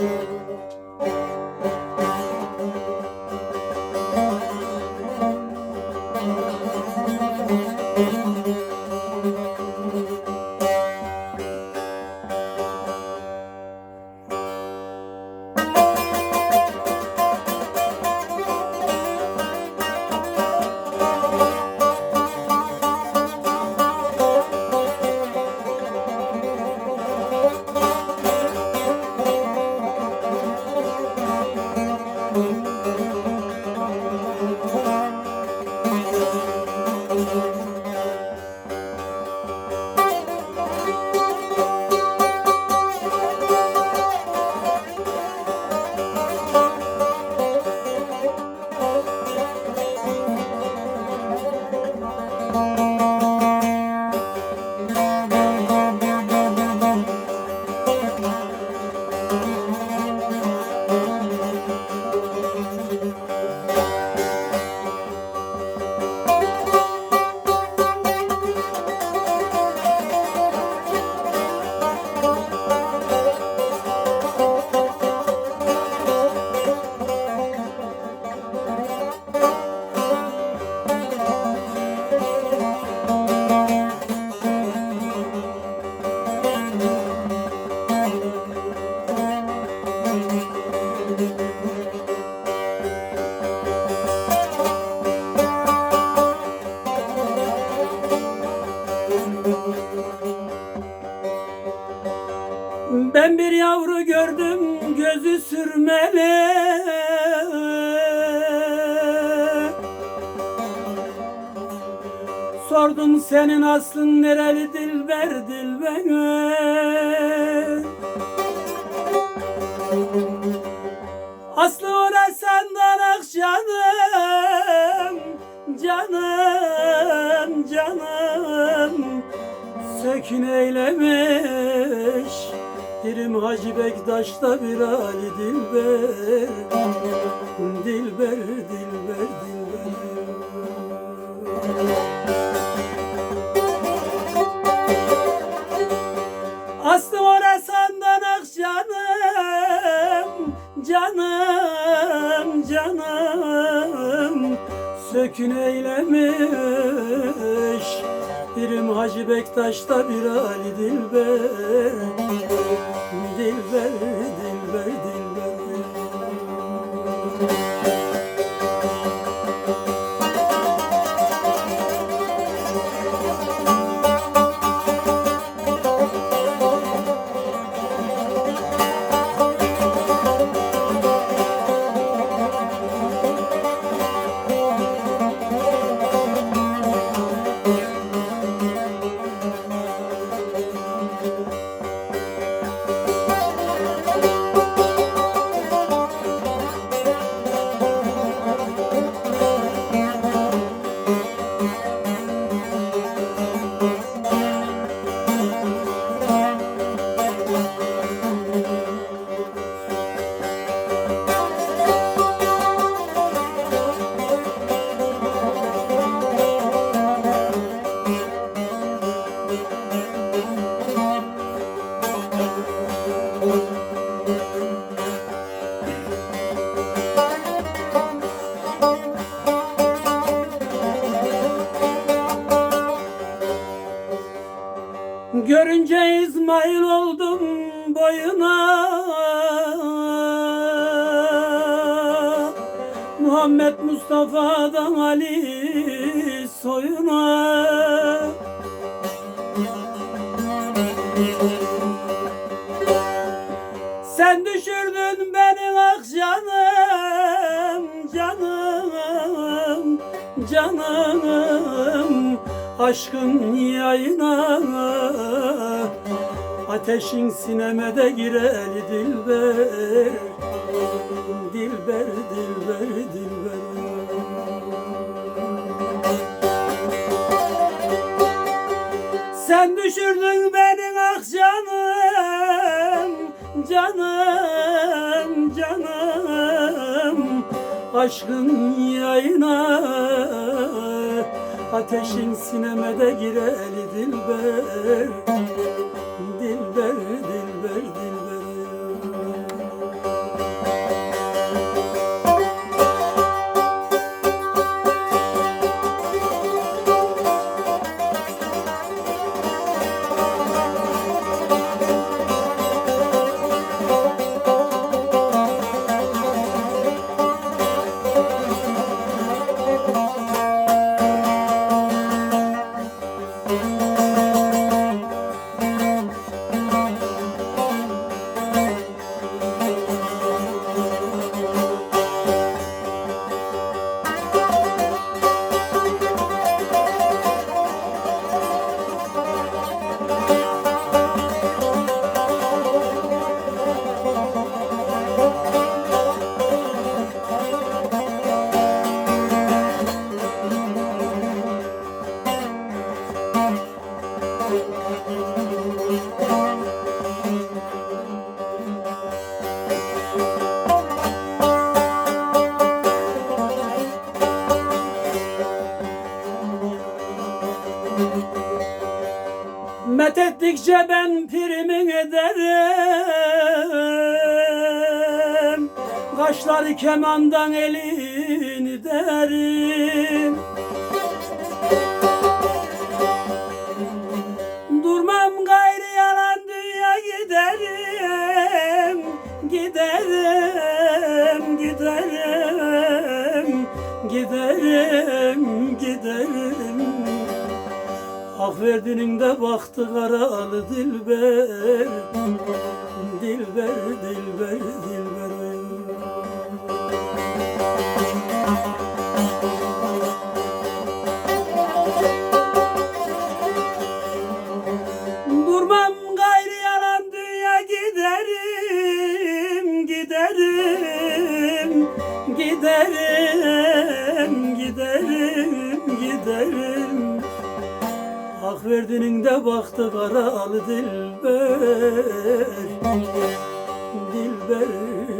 Ben gözü sürmeli. Sordum senin aslın nereli dilber dilber Aslı orasandan ak canım Canım canım. Sökün eylemiş Dirim Hacı Bektaş'ta bir Ali Dilber. Dilber, Dilber, Dilber. Aslı orasandan ak canım Canım, canım. Sökün eylemiş Birim Hacı Bektaş'ta bir Ali Dilber. Dilber, Dilber, Dilber Görünce İsmail oldum boyuna. Muhammed Mustafa'dan Ali soyuna. Sen düşürdün beni ak canım Canım, canım Aşkın yayına Ateşin sineme de gireli dilber. Dilber, dilber, dilber. Sen düşürdün beni ak canım Canım, canım Aşkın yayına Ateşin sineme de gireli dilber Dilber, Gittikçe ben primin ederim. Kaşları kemandan elini derim. Durmam gayrı yalan dünya giderim. Giderim, Hak verdinin de baktı karalı Dilber, Hak verdinin de baktı karalı dilber. Dilber